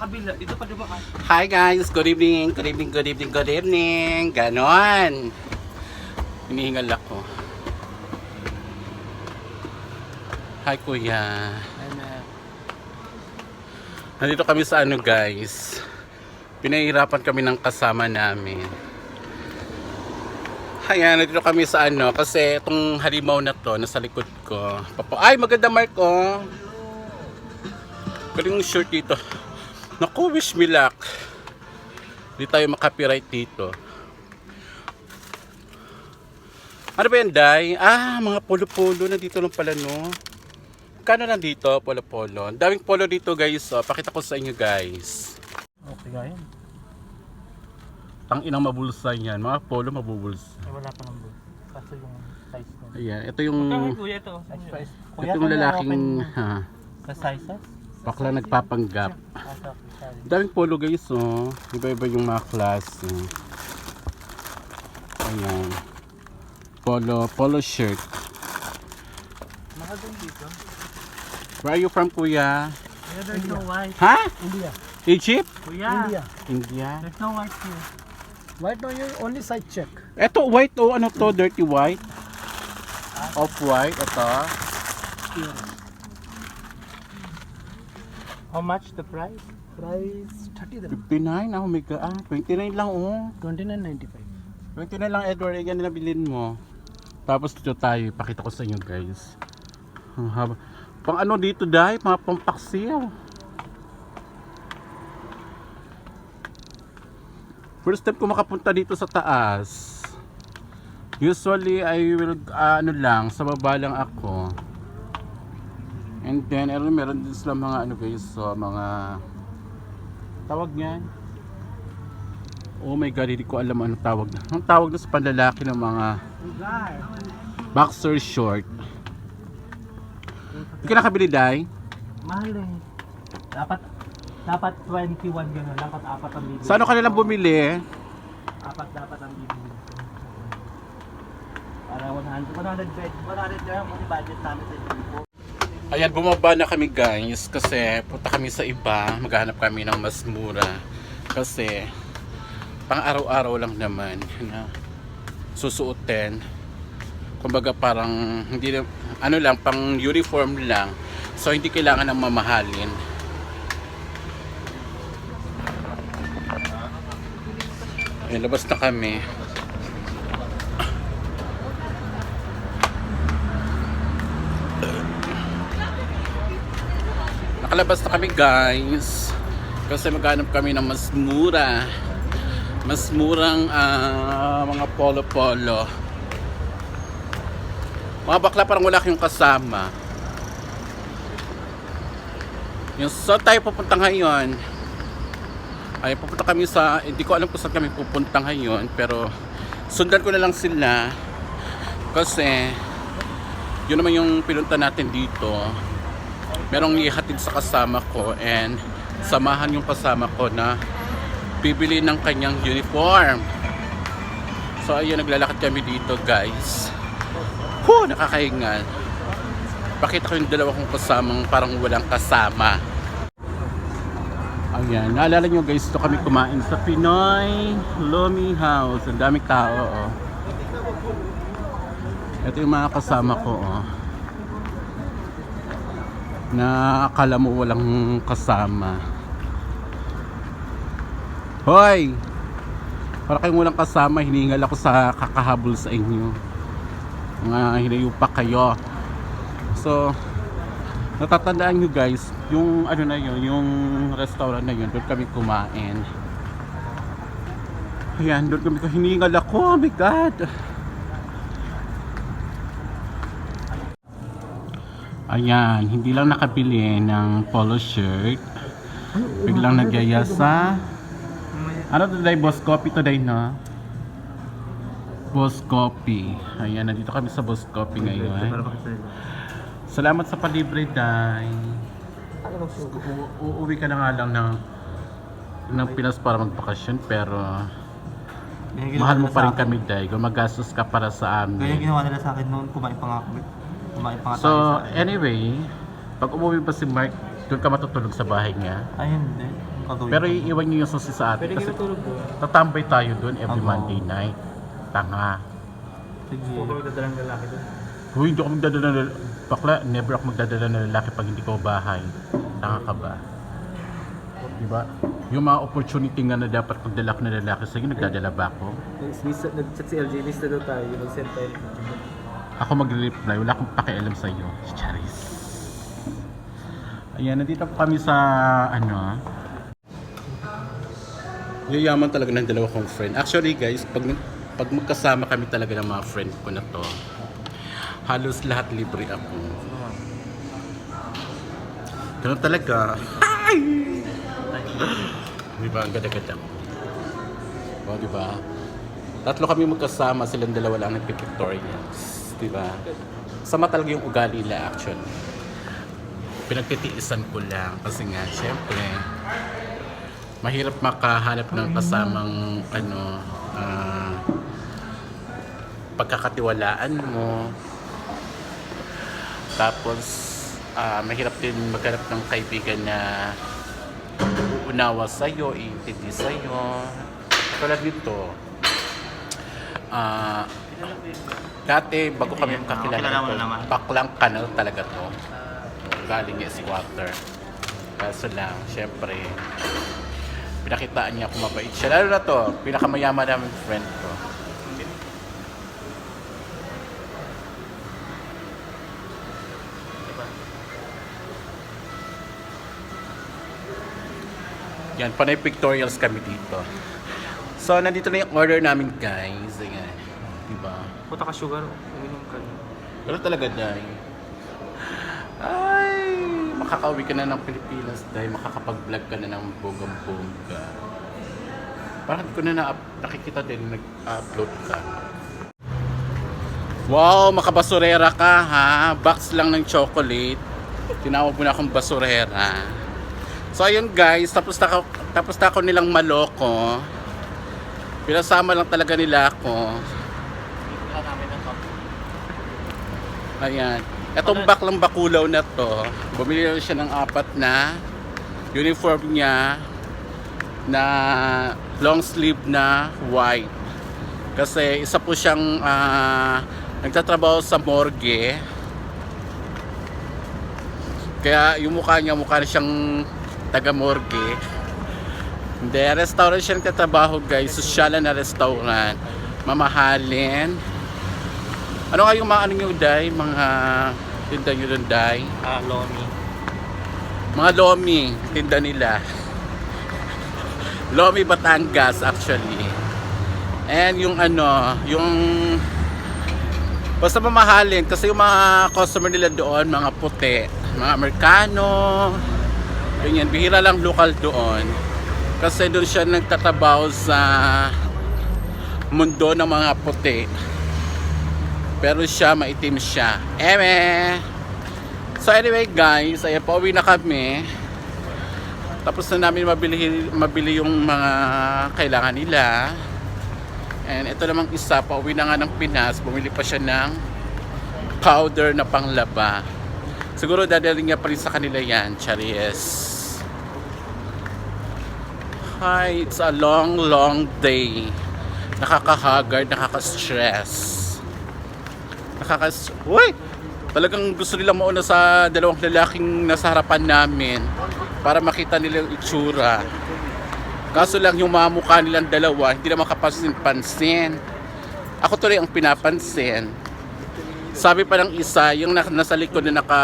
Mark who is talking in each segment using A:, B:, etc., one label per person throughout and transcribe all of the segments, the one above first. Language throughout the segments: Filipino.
A: kabila. Dito pa diba ka?
B: Hi guys, good evening, good evening, good evening, good evening. Ganon. Hinihingal ako. Hi kuya. Nandito kami sa ano guys. Pinahirapan kami ng kasama namin. Ayan, nandito kami sa ano, kasi itong halimaw na to, nasa likod ko. Papa, ay, maganda Marco. Galing yung shirt dito. Naku, wish me luck. Hindi tayo makapiright dito. Ano ba yan, Day? Ah, mga polo-polo. Nandito lang pala, no? Kano lang dito, polo-polo? Ang daming polo dito, guys. Oh. Pakita ko sa inyo, guys.
A: Okay nga yan.
B: Tang inang mabulsa yan. Mga polo mabubulsa.
A: Ay, wala pa ng blue. Kaso yung size ko.
B: Ayan, ito yung...
A: Kaya kuya ito. Size price.
B: Ito yung lalaking... Ha,
A: Sa sizes?
B: Bakla nagpapanggap.
A: Ah,
B: daming polo guys, oh. Iba-iba yung mga klase. Ayan. Polo, polo shirt.
A: Mahal din dito.
B: Where are you from, kuya?
A: Kuya, there's no white.
B: Ha?
C: India.
B: Egypt?
A: Kuya,
C: India.
B: India?
A: there's no white here.
C: Right now you only side check.
B: Eto, white, oh. Ano to? Dirty white? Off-white, ito.
A: How much the price?
C: Price 30 dirham.
B: 59? Oh my God. Ah, 29 lang, oh.
C: 29.95.
B: 29 lang, Edward. Yan na nabilin mo. Tapos dito tayo. Pakita ko sa inyo, guys. Ang haba. Pang ano dito, dahil? Mga pampaksil. First time ko makapunta dito sa taas. Usually, I will, ah, ano lang, sa baba lang ako. And then, ano, meron din sila mga, ano guys, so, mga, tawag niyan. Oh my god, hindi ko alam ano tawag na. Ang tawag na sa panlalaki ng mga boxer short. Hindi ka nakabili, Day?
A: Mahal eh. Dapat, dapat 21 gano'n. Dapat apat ang bibili.
B: Sa ano ka nilang bumili?
A: Apat dapat ang bibili. Para 100, 100 bed, 100 dirham ang budget namin sa grupo.
B: Ayan, bumaba na kami guys kasi punta kami sa iba, maghanap kami ng mas mura. Kasi pang araw-araw lang naman na susuotin. Kumbaga parang hindi na- ano lang, pang uniform lang. So hindi kailangan ng mamahalin. Ayan, labas na kami. Nakalabas na kami guys. Kasi maghanap kami ng mas mura. Mas murang ah, mga polo-polo. Mga bakla parang wala kayong kasama. Yung saan tayo pupunta ngayon? Ay, pupunta kami sa, hindi ko alam kung saan kami pupunta ngayon, pero sundan ko na lang sila. Kasi, yun naman yung pinunta natin dito merong ihatid sa kasama ko and samahan yung kasama ko na bibili ng kanyang uniform. So ayun, naglalakad kami dito guys. Huh, nakakahingal. Pakita ko yung dalawa kong kasamang parang walang kasama. Ayan, naalala nyo guys, ito kami kumain sa Pinoy Lomi House. Ang daming tao, oh. Ito yung mga kasama ko, oh na akala mo walang kasama. Hoy! Para kayong walang kasama, hiningal ako sa kakahabol sa inyo. Mga hinayupa kayo. So, natatandaan nyo guys, yung ano na yun, yung restaurant na yun, doon kami kumain. Ayan, doon kami hiningal ako. Oh my God! Ayan, hindi lang nakabili ng polo shirt. Biglang nagyaya sa... Ano today, Boss Coffee today, no? Boss Coffee. Ayan, nandito kami sa Boss Coffee ngayon. Salamat sa palibre, Day. Uuwi ka na nga lang ng ng Pinas para magbakasyon pero mahal mo pa rin kami, Day. Gumagastos ka para sa
A: Kaya
B: amin.
A: ginawa nila sa akin noon, kumain pa nga kami. Kumain pa nga
B: So,
A: tayo sa-
B: anyway, pag umuwi pa si Mark, doon ka matutulog sa bahay niya.
A: Ay, hindi. gagawin
B: Pero iiwan niyo yung susi sa atin
A: Pwede
B: kasi
A: kayo tulog doon.
B: tatambay tayo doon every
A: Ako.
B: Monday night. Tanga.
A: Sige. Huwag kami dadalang lalaki doon.
B: Kung hindi ako magdadala ng bakla, never ako magdadala ng lalaki pag hindi ko bahay. Tanga ka ba? Diba? Yung mga opportunity nga na dapat magdala ko ng lalaki sa'yo, nagdadala ba ako?
A: Nag-chat si LJ, lista daw tayo. Mag-send tayo.
B: Ako magre-reply, wala akong pakialam sa iyo. Charis. Ayan, nandito kami sa ano. Yayaman talaga ng dalawa kong friend. Actually guys, pag pag magkasama kami talaga ng mga friend ko na to, halos lahat libre ako. Ganun talaga. Hi! Di ba? Ang ganda-ganda ko. O, di? Tatlo kami magkasama, silang dalawa lang nagpipictorials. Di ba? Sama talaga yung ugali nila actually. Pinagtitiisan ko lang kasi nga, syempre, mahirap makahanap ng kasamang ano, ah, pagkakatiwalaan mo. Tapos, ah, mahirap din maghanap ng kaibigan na uunawa sa'yo, iintindi sa'yo. Tulad nito, ah, dati bago kami kakilala
A: kilala mo na naman.
B: baklang kanal talaga to. Galing yung squatter. Kaso lang, syempre, pinakitaan niya kung mabait siya. Lalo na to, pinakamayaman namin friend ko. Yan, panay pictorials kami dito. So, nandito na yung order namin, guys. Ayan. Diba?
A: Puta ka sugar. Uminom ka.
B: Pero talaga, Day. Ay, makakauwi ka na ng Pilipinas, Day. Makakapag-vlog ka na ng bonggang-bongga. Parang ko na na nakikita din nag-upload ka. Wow, makabasurera ka ha. Box lang ng chocolate. Tinawag mo na akong basurera. So ayun guys, tapos na ako, tapos na ako nilang maloko. Pinasama lang talaga nila ako.
A: Wala namin ng cup.
B: Ayan. Itong baklang bakulaw na to, bumili lang siya ng apat na uniform niya na long sleeve na white. Kasi isa po siyang ah, nagtatrabaho sa morgue. Kaya yung mukha niya, mukha na siyang taga-morgue. Hindi, restaurant siya nagtatrabaho guys. Sosyalan na restaurant. Mamahalin. Ano nga yung mga ano nyo, Day? Mga tinda nyo doon, Day?
A: Ah, Lomi.
B: Mga Lomi, tinda nila. Lomi Batangas, actually. And yung ano, yung... Basta mamahalin kasi yung mga customer nila doon, mga puti, mga Amerikano, ganyan, bihira lang lokal doon. Kasi doon siya nagtatrabaho sa mundo ng mga puti. Pero siya, maitim siya. Eme! So anyway guys, ayan, pauwi na kami. Tapos na namin mabili, mabili yung mga kailangan nila. And ito namang isa, pauwi na nga ng Pinas, bumili pa siya ng powder na panglaba. Siguro dadalhin niya pa rin sa kanila yan, Charis. Hi, it's a long, long day. Nakakahagard, nakaka-stress. Nakakas... Uy! Talagang gusto nilang mauna sa dalawang lalaking nasa harapan namin para makita nila yung itsura. Kaso lang yung mga mukha nilang dalawa, hindi naman kapansin-pansin. Ako tuloy ang pinapansin. Sabi pa ng isa, yung na- nasa likod na naka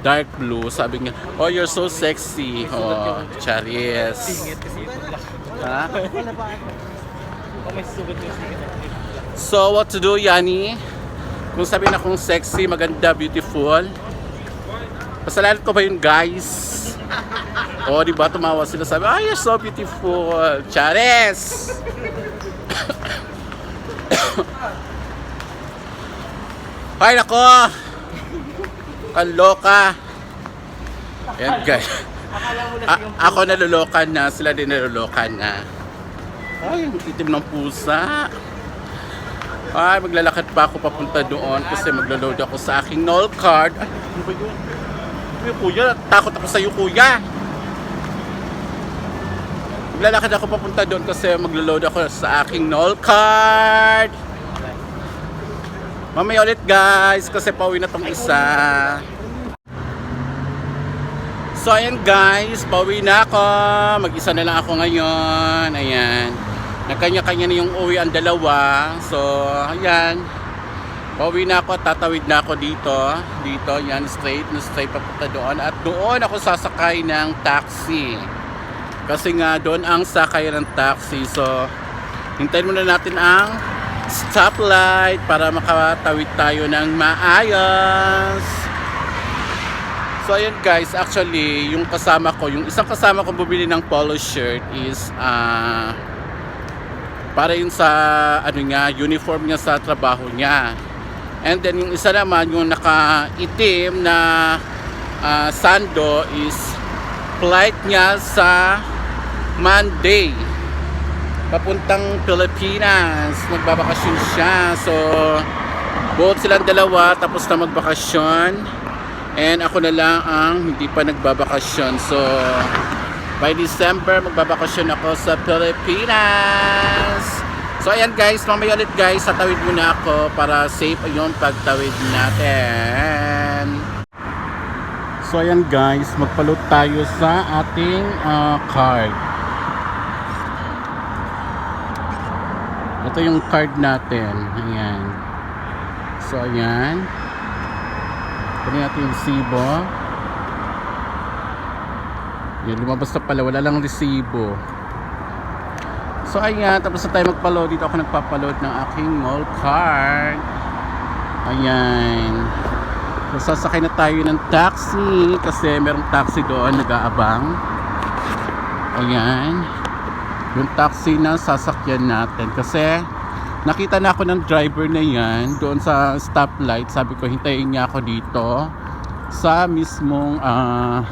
B: dark blue, sabi niya, oh you're so sexy. Oh, Charis. Ha?
A: Oh.
B: So, what to do, Yani? Kung sabi na kung sexy, maganda, beautiful. Pasalanan ko ba yun, guys? O, di ba? Tumawa sila sabi, ah, you're so beautiful. Chares! Ay, nako! Kaloka! Ayan, guys. A- ako nalulokan na, sila din nalulokan na. Ay, ang itim ng pusa. Ay, maglalakad pa ako papunta doon kasi maglo-load ako sa aking null card. Ay, ano ba yun? Yun, kuya? Takot ako sa'yo, kuya. Maglalakad ako papunta doon kasi maglo-load ako sa aking NOL card. Mamaya ulit guys kasi pauwi na tong isa. So ayan guys, pauwi na ako. Mag-isa na lang ako ngayon. Ayan. Nagkanya-kanya na yung uwi ang dalawa. So ayan. Pauwi na ako, tatawid na ako dito. Dito, yan, straight, na straight papunta doon. At doon ako sasakay ng taxi. Kasi nga doon ang sakay ng taxi. So, hintayin muna natin ang stoplight para makatawid tayo ng maayos. So ayun guys, actually yung kasama ko, yung isang kasama ko bumili ng polo shirt is ah para yun sa ano niya, uniform niya sa trabaho niya. And then yung isa naman yung naka-itim na ah, sando is flight niya sa Monday. Papuntang Pilipinas. Magbabakasyon siya. So both silang dalawa tapos na magbakasyon. And ako na lang ang hindi pa nagbabakasyon. So by December magbabakasyon ako sa Pilipinas so ayan guys mamaya ulit guys tatawid muna ako para safe yung pagtawid natin so ayan guys magpaload tayo sa ating ah, card Ito yung card natin. Ayan. So, ayan. Kunin natin yung resibo. Yan, lumabas na pala. Wala lang resibo. So, ayan. Tapos na tayo magpa-load. Dito ako nagpapa-load ng aking mall card. Ayan. So, sasakay na tayo ng taxi. Kasi merong taxi doon. Nag-aabang. Ayan yung taxi na sasakyan natin kasi nakita na ako ng driver na yan doon sa stoplight sabi ko hintayin niya ako dito sa mismong ah,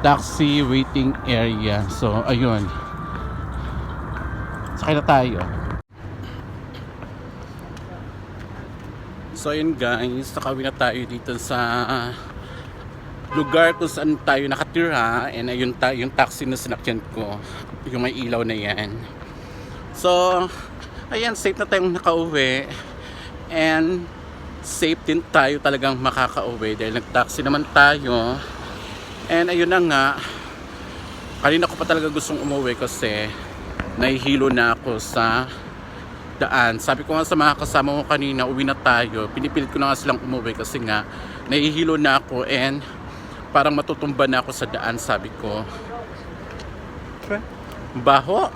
B: taxi waiting area. So ayun. Sakay na tayo. So ayun guys. Nakawin na tayo dito sa lugar kung saan tayo nakatira. And ayun ta yung taxi na sinakyan ko. Yung may ilaw na yan. So ayan safe na tayong nakauwi. And safe din tayo talagang makakauwi dahil nag-taxi naman tayo and ayun na nga kanina ko pa talaga gustong umuwi kasi nahihilo na ako sa daan. Sabi ko nga sa mga kasama ko kanina, uwi na tayo. Pinipilit ko na nga silang umuwi kasi nga nahihilo na ako and parang matutumba na ako sa daan sabi ko. Baho.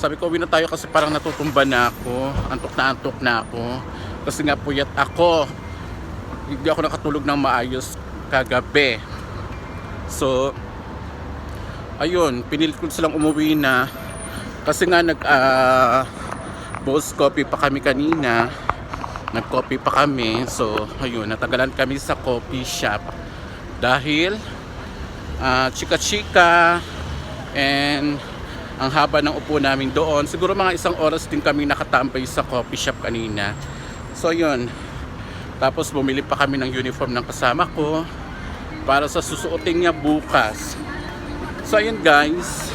B: Sabi ko uwi na tayo kasi parang natutumba na ako. Antok na antok na ako. Kasi nga puyat ako. Hindi ako nakatulog ng maayos kagabi so ayun pinilit ko silang umuwi na. Kasi nga nag ah, boss coffee pa kami kanina. Nag coffee pa kami. So ayun natagalan kami sa coffee shop. Dahil ah, chika-chika and ang haba ng upo namin doon. Siguro mga isang oras din kami nakatambay sa coffee shop kanina. So yun tapos bumili pa kami ng uniform ng kasama ko para sa susuotin niya bukas so ayun guys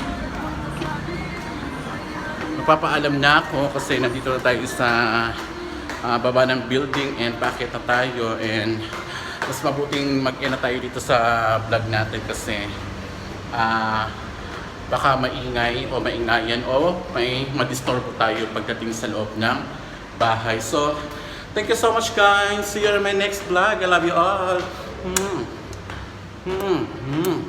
B: magpapaalam na ako kasi nandito na tayo sa ah, baba ng building and bakit na tayo and mas mabuting mag na tayo dito sa vlog natin kasi ah baka maingay o maingayan o may madisturbo tayo pagdating sa loob ng bahay. So, thank you so much guys. See you in my next vlog. I love you all. Mm. Mm. Mm.